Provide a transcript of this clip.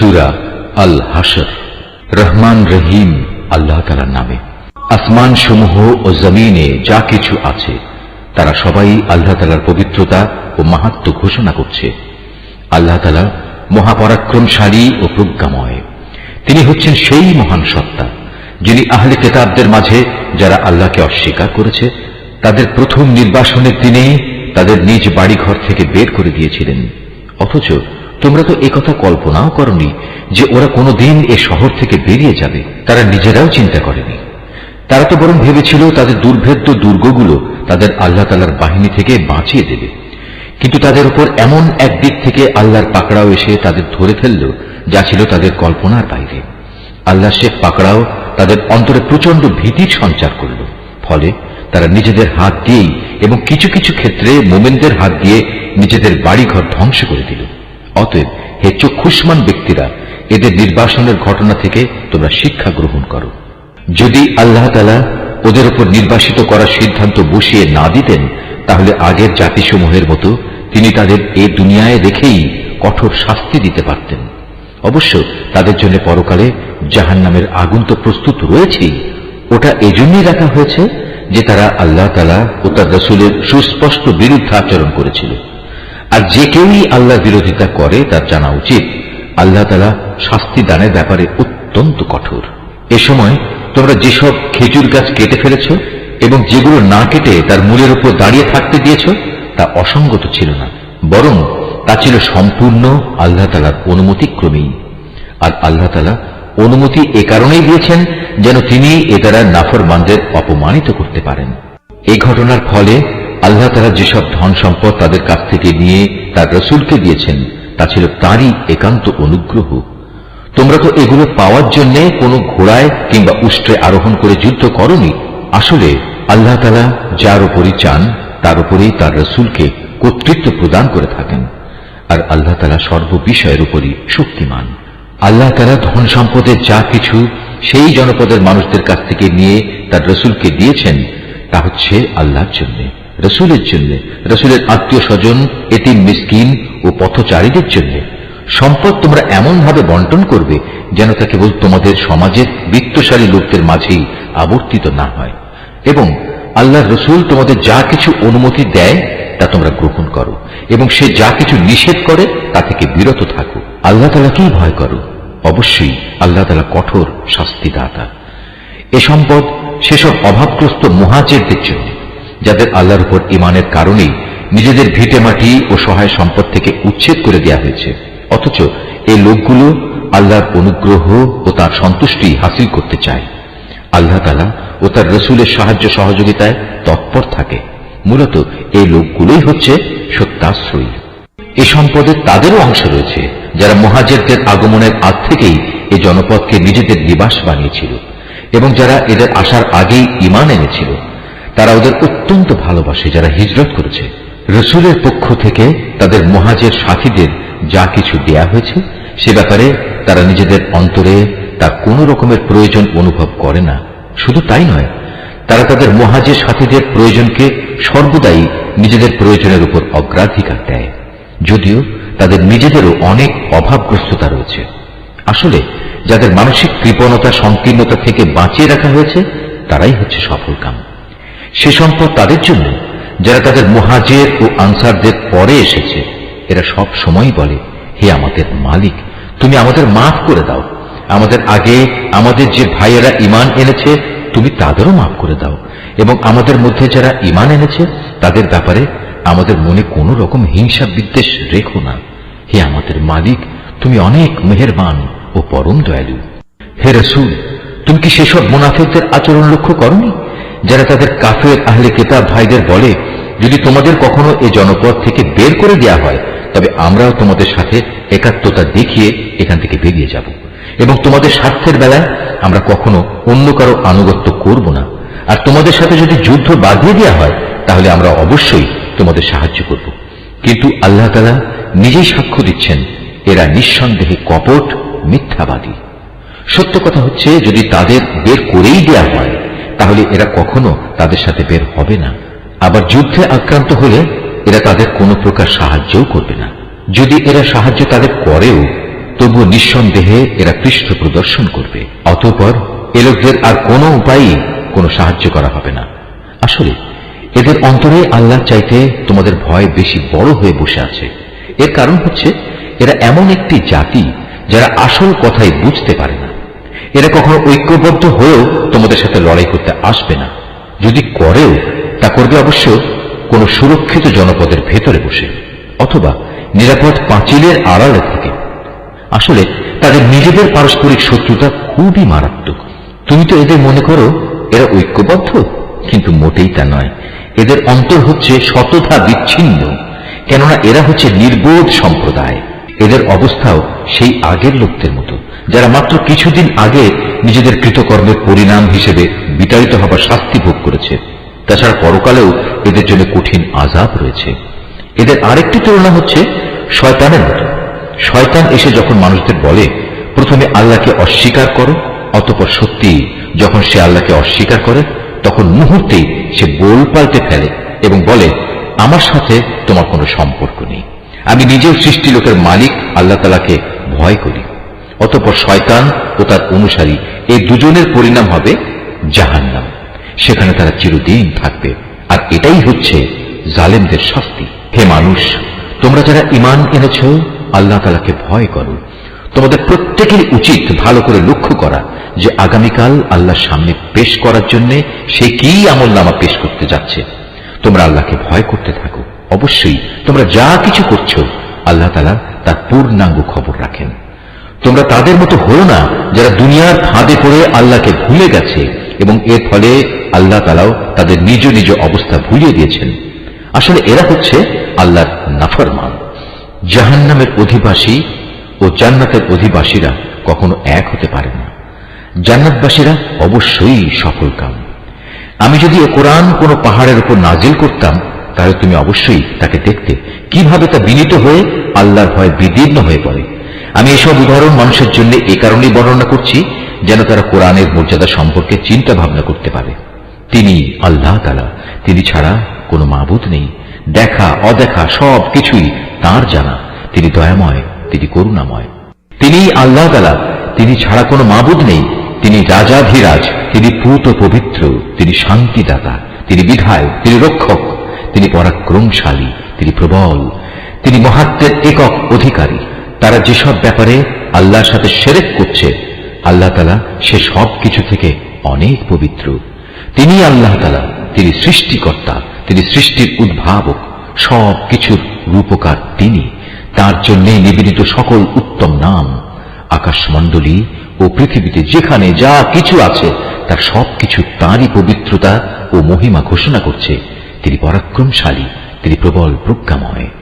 সুরা আল হাসর রহমান রহিম আল্লাহ তালার নামে। আসমান সমূহ ও জমিনে যা কিছু আছে, তারা সবাই আল্লাহ তালার পবিত্রতা ও মাহাত্ম ঘোষণা করছে। আল্লাহ তালা মহাপরাক্রমশালী ও প্রজ্ঞাময়। তিনি হচ্ছেন সেই মহান সত্তা, যিনি আহলে কেতাবদের মাঝে যারা আল্লাহকে অস্বীকার করেছে, তাদের প্রথম নির্বাসনের দিনে তাদের নিজ বাড়িঘর থেকে বের করে দিয়েছিলেন। অথচ তোমরা তো একথা কল্পনাও করনি যে ওরা কোনোদিন এ শহর থেকে বেরিয়ে যাবে। তারা নিজেরাও চিন্তা করেনি। তারা তো বরং ভেবেছিল তাদের দুর্ভেদ্য দুর্গগুলো তাদের আল্লাহ তালার বাহিনী থেকে বাঁচিয়ে দেবে। কিন্তু তাদের উপর এমন এক দিক থেকে আল্লাহর পাকড়াও এসে তাদের ধরে ফেলল, যা ছিল তাদের কল্পনার বাইরে। আল্লাহ শেখ পাকড়াও তাদের অন্তরে প্রচণ্ড ভীতির সঞ্চার করল, ফলে তারা নিজেদের হাত দিয়েই এবং কিছু কিছু ক্ষেত্রে মোমেনদের হাত দিয়ে নিজেদের বাড়িঘর ধ্বংস করে দিল। অতএব হে চক্ষুষ্মান ব্যক্তিরা, এদের নির্বাসনের ঘটনা থেকে তোমরা শিক্ষা গ্রহণ করো। যদি আল্লাহ তালা ওদের উপর নির্বাসিত করার সিদ্ধান্ত বসিয়ে না দিতেন, তাহলে আগের জাতিসমূহের মতো তিনি তাদের এ দুনিয়ায় রেখেই কঠোর শাস্তি দিতে পারতেন। অবশ্য তাদের জন্য পরকালে জাহান নামের আগুন তো প্রস্তুত রয়েছেই। ওটা এজন্যই রাখা হয়েছে যে তারা আল্লাহ তালা ও তার রসুলের সুস্পষ্ট বিরুদ্ধে আচরণ করেছিল। আর যে কেউই আল্লাহ বিরোধিতা করে, তার জানা উচিত, আল্লাহ তালা শাস্তি দানের ব্যাপারে অত্যন্ত কঠোর। এ সময় তোমরা যেসব খেজুর গাছ কেটে ফেলেছ এবং যেগুলো না কেটে তার মূলের উপর দাঁড়িয়ে থাকতে দিয়েছ, তা অসঙ্গত ছিল না, বরং তা ছিল সম্পূর্ণ আল্লাহ তালার অনুমতিক্রমেই। আর আল্লাহ তালা অনুমতি এ কারণেই দিয়েছেন যেন তিনি এ দ্বারা নাফরমানদের অপমানিত করতে পারেন। এই ঘটনার ফলে আল্লাহ তালা যেসব ধন সম্পদ তাদের কাছ থেকে নিয়ে তার রসুলকে দিয়েছেন, তা ছিল তারই একান্ত অনুগ্রহ। তোমরা তো এগুলো পাওয়ার জন্য কোনো ঘোড়ায় কিংবা উষ্ট্রে আরোহণ করে যুদ্ধ করনি। আসলে আল্লাহ তালা যার উপরই চান, তার উপরেই তার রসুলকে কর্তৃত্ব প্রদান করে থাকেন। আর আল্লাহ তালা সর্ববিষয়ের উপরই শক্তিমান। আল্লাহ তালা ধন সম্পদের যা কিছু সেই জনপদের মানুষদের কাছ থেকে নিয়ে তার রসুলকে দিয়েছেন, তা হচ্ছে আল্লাহর জন্য। রসুলের জন্য, রসুলের আত্মীয় স্বজন, এতিম, মিসকিন ও পথচারীদের জন্য। সম্পদ তোমরা এমন ভাবে বন্টন করবে যেন তা কেবল তোমাদের সমাজের বৃত্তশালী লোকদের মাঝেই আবর্তিত না হয়। এবং আল্লাহ রসুল তোমাদের যা কিছু অনুমতি দেয় তা তোমরা গ্রহণ করো। এবং সে যা কিছু নিষেধ করে তা থেকে বিরত থাকো। আল্লাহ তালাকেই ভয় করো? অবশ্যই আল্লাহ তালা কঠোর শাস্তিদাতা। এ সম্পদ সেসব অভাবগ্রস্ত মহাজেরদের জন্য। যাদের আল্লাহর উপর ইমানের কারণেই নিজেদের ভিটে মাটি ও সহায় সম্পদ থেকে উচ্ছেদ করে দেওয়া হয়েছে। অথচ এই লোকগুলো আল্লাহর অনুগ্রহ ও তার সন্তুষ্টি হাসিল করতে চায়। আল্লাহ তালা ও তার রসুলের সাহায্য সহযোগিতায় তৎপর থাকে। মূলত এই লোকগুলোই হচ্ছে সত্যাশ্রয়ী। এ সম্পদে তাদেরও অংশ রয়েছে, যারা মহাজেরদের আগমনের আগ থেকেই এ জনপদকে নিজেদের নিবাস বানিয়েছিল এবং যারা এদের আসার আগেই ইমান এনেছিল। তারা ওদের অত্যন্ত ভালোবাসে যারা হিজরত করেছে। রসুলের পক্ষ থেকে তাদের মহাজের সাথীদের যা কিছু দেয়া হয়েছে, সে ব্যাপারে তারা নিজেদের অন্তরে তার কোনো রকমের প্রয়োজন অনুভব করে না। শুধু তাই নয়, তারা তাদের মহাজের সাথীদের প্রয়োজনকে সর্বদাই নিজেদের প্রয়োজনের উপর অগ্রাধিকার দেয়। যদিও তাদের নিজেদেরও অনেক অভাবগ্রস্ততা রয়েছে। আসলে যাদের মানসিক কৃপণতা, সংকীর্ণতা থেকে বাঁচিয়ে রাখা হয়েছে, তারাই হচ্ছে সফল কাম। সে সম্পদ তাদের জন্য, যারা তাদের মহাজের ও আনসারদের পরে এসেছে। এরা সব সময় বলে, হে আমাদের মালিক, তুমি আমাদের মাফ করে দাও। আমাদের আগে আমাদের যে ভাইয়েরা ইমান এনেছে, তুমি তাদেরও মাফ করে দাও। এবং আমাদের মধ্যে যারা ইমান এনেছে, তাদের ব্যাপারে আমাদের মনে কোনো রকম হিংসা বিদ্বেষ রেখো না। হে আমাদের মালিক, তুমি অনেক মেহেরবান ও পরম দয়ালু। হে রসুল, তুমি কি সেসব মুনাফেকদের আচরণ লক্ষ্য করনি? যারা তাদের কাফের আহলে কেতাব ভাইদের বলে, যদি তোমাদের কখনো এ জনপদ থেকে বের করে দেয়া হয়, তবে আমরাও তোমাদের সাথে একাত্মতা দেখিয়ে এখান থেকে বেরিয়ে যাব। এবং তোমাদের স্বার্থের বেলায় আমরা কখনো অন্য কারও আনুগত্য করব না। আর তোমাদের সাথে যদি যুদ্ধ বাঁধিয়ে দেওয়া হয়, তাহলে আমরা অবশ্যই তোমাদের সাহায্য করব। কিন্তু আল্লাহ তালা নিজেই সাক্ষ্য দিচ্ছেন, এরা নিঃসন্দেহে কপট, মিথ্যাবাদী। সত্য কথা হচ্ছে, যদি তাদের বের করেই দেয়া হয় তাহলে এরা কখনো তাদের সাথে বের হবে না। আবার যুদ্ধে আক্রান্ত হলে এরা তাদের কোনো প্রকার সাহায্যও করবে না। যদি এরা সাহায্য তাদের করেও, তবুও নিঃসন্দেহে এরা পৃষ্ঠ প্রদর্শন করবে। অতঃপর এ লোকদের আর কোনো উপায়ই কোনো সাহায্য করা হবে না। আসলে, এদের অন্তরে আল্লাহ চাইতে তোমাদের ভয় বেশি বড় হয়ে বসে আছে। এর কারণ হচ্ছে, এরা এমন একটি জাতি যারা আসল কথাই বুঝতে পারে না। এরা কখনো ঐক্যবদ্ধ হয়েও তোমাদের সাথে লড়াই করতে আসবে না। যদি করেও, তা করবে অবশ্য কোনো সুরক্ষিত জনপদের ভেতরে বসে, অথবা নিরাপদ পাঁচিলের আড়ালে থেকে। আসলে তাদের নিজেদের পারস্পরিক শত্রুতা খুবই মারাত্মক। তুমি তো এদের মনে করো, এরা ঐক্যবদ্ধ? কিন্তু মোটেই তা নয়। এদের অন্তর হচ্ছে শতথা বিচ্ছিন্ন, কেননা এরা হচ্ছে নির্বোধ সম্প্রদায়। এদের অবস্থাও সেই আগের লোকদের মতো, যারা মাত্র কিছুদিন আগে নিজেদের কৃতকর্মের পরিণাম হিসেবে বিতাড়িত হবার শাস্তি ভোগ করেছে। তাছাড়া পরকালেও এদের জন্য কঠিন আজাব রয়েছে। এদের আরেকটি তুলনা হচ্ছে শয়তানের মতো। শয়তান এসে যখন মানুষদের বলে, প্রথমে আল্লাহকে অস্বীকার করো, অতপর সত্যি যখন সে আল্লাহকে অস্বীকার করে, তখন মুহূর্তেই সে বোল পাল্টে ফেলে এবং বলে, আমার সাথে তোমার কোনো সম্পর্ক নেই। আমি নিজেও সৃষ্টি লোকের মালিক, আল্লাহ তালাকে ভয় করি। অতপর শয়তান ও তার অনুসারী এই দুজনের পরিণাম হবে জাহান্নাম। সেখানে তারা চিরদিন থাকবে। আর এটাই হচ্ছে জালেমদের শাস্তি। হে মানুষ, তোমরা যারা ইমান এনেছ, আল্লাহ তালাকে ভয় করো। তোমাদের প্রত্যেকের উচিত ভালো করে লক্ষ্য করা যে আগামীকাল আল্লাহর সামনে পেশ করার জন্য সে কি আমল নামা পেশ করতে যাচ্ছে। তোমরা আল্লাহকে ভয় করতে থাকো। অবশ্যই তোমরা যা কিছু করছ, আল্লাহ তালা তার পূর্ণাঙ্গ খবর রাখেন। তোমরা তাদের মতো হলো না যারা দুনিয়ার ফাঁদে পড়ে আল্লাহকে ভুলে গেছে এবং এর ফলে আল্লাহ তালাও তাদের নিজ নিজ অবস্থা ভুলিয়ে দিয়েছেন। আসলে এরা হচ্ছে আল্লাহর নাফরমান। জাহান্নামের অধিবাসী ও জান্নাতের অধিবাসীরা কখনো এক হতে পারে না। জান্নাতবাসীরা অবশ্যই সফল কাম আমি যদি এ কোরআন কোনো পাহাড়ের উপর নাজিল করতাম তাহলে তুমি অবশ্যই তাকে দেখতে। কীভাবে তা বিনীত হয়ে আল্লাহর ভয় বিদীর্ণ হয়ে পড়ে। আমি এসব উদাহরণ মানুষের জন্য এ কারণেই বর্ণনা করছি, যেন তারা কোরআনের মর্যাদা সম্পর্কে চিন্তা ভাবনা করতে পারে। তিনি আল্লাহ তালা তিনি ছাড়া কোনো মাবুদ নেই। দেখা, অদেখা, সব কিছুই তার জানা। তিনি দয়াময়, তিনি করুণাময়। তিনি আল্লাহ তালা তিনি ছাড়া কোনো মাবুদ নেই। তিনি রাজাধিরাজ, তিনি পুত পবিত্র, তিনি শান্তিদাতা, তিনি বিধায়ক, তিনি রক্ষক। তিনি পরাক্রমশালী, তিনি প্রবল, তিনি মহাত্মের একক অধিকারী। তারা যেসব ব্যাপারে আল্লাহর সাথে সেরেক করছে, আল্লাহ তালা সে সব কিছু থেকে অনেক পবিত্র। তিনি আল্লাহ তালা, তিনি সৃষ্টিকর্তা, তিনি সৃষ্টির উদ্ভাবক, সব কিছুর রূপকার তিনি। তার জন্যে নিবেদিত সকল উত্তম নাম। আকাশমণ্ডলী ও পৃথিবীতে যেখানে যা কিছু আছে, তার সব কিছু তাঁরই পবিত্রতা ও মহিমা ঘোষণা করছে। তিনি পরাক্রমশালী তিনি প্রবল প্রজ্ঞাময়।